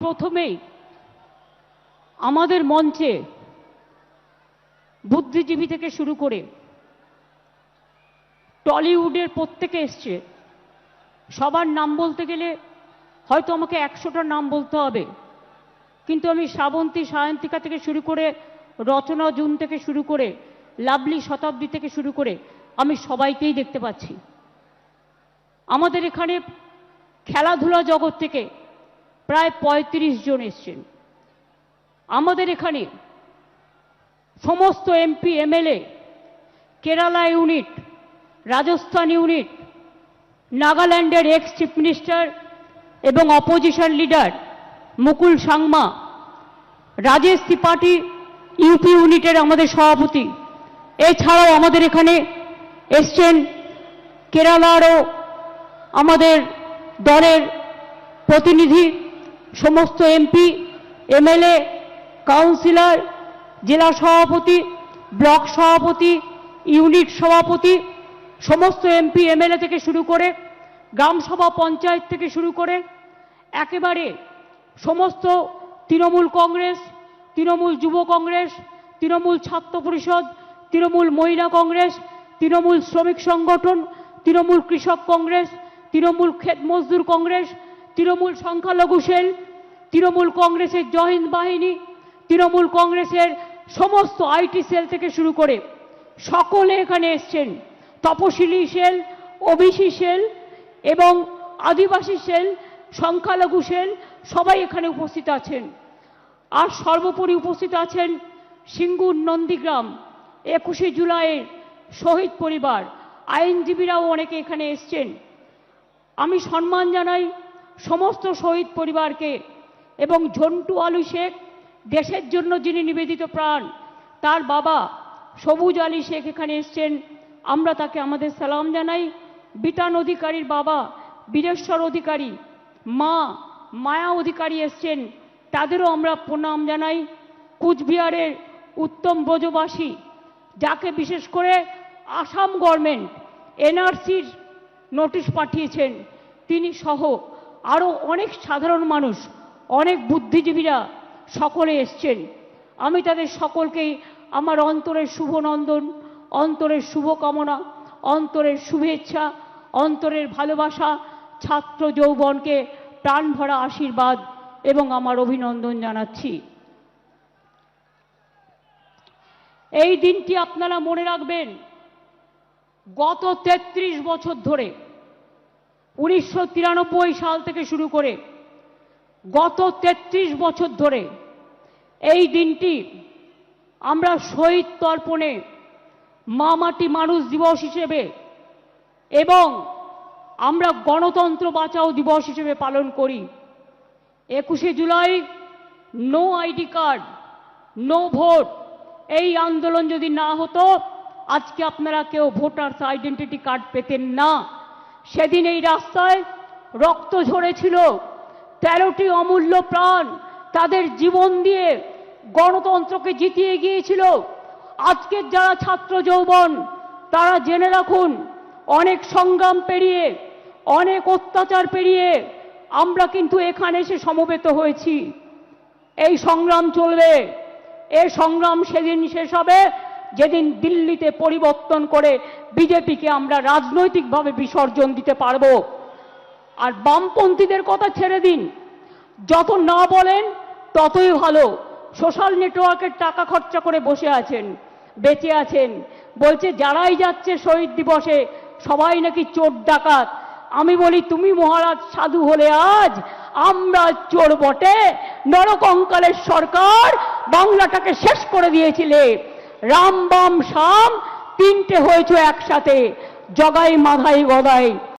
প্রথমেই আমাদের মঞ্চে বুদ্ধিজীবী থেকে শুরু করে টলিউডের প্রত্যেকে এসছে। সবার নাম বলতে গেলে হয়তো আমাকে একশোটার নাম বলতে হবে। কিন্তু আমি শ্রাবন্তী, সায়ন্তিকা থেকে শুরু করে রচনা, জুন থেকে শুরু করে লাভলি শতাব্দী থেকে শুরু করে আমি সবাইকেই দেখতে পাচ্ছি। আমাদের এখানে খেলাধুলা জগৎ থেকে প্রায় ৩৫ জন এসছেন। আমাদের এখানে সমস্ত MP, MLA, Kerala unit, Rajasthan unit, নাগাল্যান্ডের এক্স চিফ মিনিস্টার এবং opposition leader Mukul Sangma, Rajesh Tripathi UP ইউনিটের আমাদের সভাপতি। এছাড়াও আমাদের এখানে এসছেন কেরালারও আমাদের দলের প্রতিনিধি সমস্ত এমপি, এমএলএ, কাউন্সিলর, জেলা সভাপতি, ব্লক সভাপতি, ইউনিট সভাপতি, সমস্ত এমপি, এমএলএ থেকে শুরু করে গ্রামসভা পঞ্চায়েত থেকে শুরু করে একেবারে সমস্ত তৃণমূল কংগ্রেস, তৃণমূল যুব কংগ্রেস, তৃণমূল ছাত্র পরিষদ, তৃণমূল মহিলা কংগ্রেস, তৃণমূল শ্রমিক সংগঠন, তৃণমূল কৃষক কংগ্রেস, তৃণমূল ক্ষেত মজদুর কংগ্রেস তৃণমূল সংখ্যালঘু সেল, তৃণমূল কংগ্রেসের জহিন্দ বাহিনী, তৃণমূল কংগ্রেসের সমস্ত আইটি সেল থেকে শুরু করে সকলে এখানে এসছেন। তপশিলি সেল, ওবিসি সেল এবং আদিবাসী সেল, সংখ্যালঘু সেল সবাই এখানে উপস্থিত আছেন। আর সর্বোপরি উপস্থিত আছেন সিঙ্গুর নন্দীগ্রাম, একুশে জুলাইয়ের শহীদ পরিবার। আইনজীবীরাও অনেকে এখানে এসছেন। আমি সম্মান জানাই সমস্ত শহীদ পরিবারকে এবং ঝন্টু আলু শেখ, দেশের জন্য যিনি নিবেদিত প্রাণ, তার বাবা সবুজ আলী শেখ এখানে এসছেন। আমরা তাকে আমাদের সালাম জানাই। বিটান অধিকারীর বাবা বীরেশ্বর অধিকারী, মা মায়া অধিকারী এসছেন। তাদেরও আমরা প্রণাম জানাই। কুচবিহারের উত্তম ব্রজবাসী, যাকে বিশেষ করে আসাম গভর্নমেন্ট, এনআরসির নোটিশ পাঠিয়েছেন। তিনি সহ আরও অনেক সাধারণ মানুষ, অনেক বুদ্ধিজীবীরা সকলে এসছেন। আমি তাদের সকলকেই আমার অন্তরের শুভনন্দন, অন্তরের শুভকামনা, অন্তরের শুভেচ্ছা, অন্তরের ভালোবাসা ছাত্র যৌবনকে প্রাণ ভরা আশীর্বাদ এবং আমার অভিনন্দন জানাচ্ছি। এই দিনটি আপনারা মনে রাখবেন, গত ৩৩ বছর ধরে উনিশশো তিরানব্বই সাল থেকে শুরু করে গত ৩৩ বছর ধরে এই দিনটি আমরা শহীদ তর্পণে মা মাটি মানুষ দিবস হিসেবে এবং আমরা গণতন্ত্র বাঁচাও দিবস হিসেবে পালন করি। একুশে July no ID card, no vote, এই আন্দোলন যদি না হতো, আজকে আপনারা কেউ ভোটার্স আইডেন্টিটি কার্ড পেতেন না। সেদিন এই রাস্তায় রক্ত ঝরেছিল। তেরোটি অমূল্য প্রাণ তাদের জীবন দিয়ে গণতন্ত্রকে জিতিয়ে গিয়েছিল। আজকের যারা ছাত্র যৌবন, তারা জেনে রাখুন, অনেক সংগ্রাম পেরিয়ে, অনেক অত্যাচার পেরিয়ে আমরা কিন্তু এখানে এসে সমবেত হয়েছি। এই সংগ্রাম চলবে, এ সংগ্রাম সেদিন শেষ হবে। যেদিন দিল্লিতে পরিবর্তন করে বিজেপিকে আমরা রাজনৈতিকভাবে বিসর্জন দিতে পারব। আর বামপন্থীদের কথা ছেড়ে দিন। যত না বলেন, ততই ভালো। সোশ্যাল নেটওয়ার্কের টাকা খরচা করে বসে আছেন, বেঁচে আছেন। বলছে, যারাই যাচ্ছে শহীদ দিবসে, সবাই নাকি চোর ডাকাত। আমি বলি, তুমি মহারাজ সাধু হলে আজ আমরা চোর বটে। নরকঙ্কালের সরকার বাংলাটাকে শেষ করে দিয়েছিলে। রাম বাম শাম তিনটে হয়েছে একসাথে। জগাই মাধাই গদাই।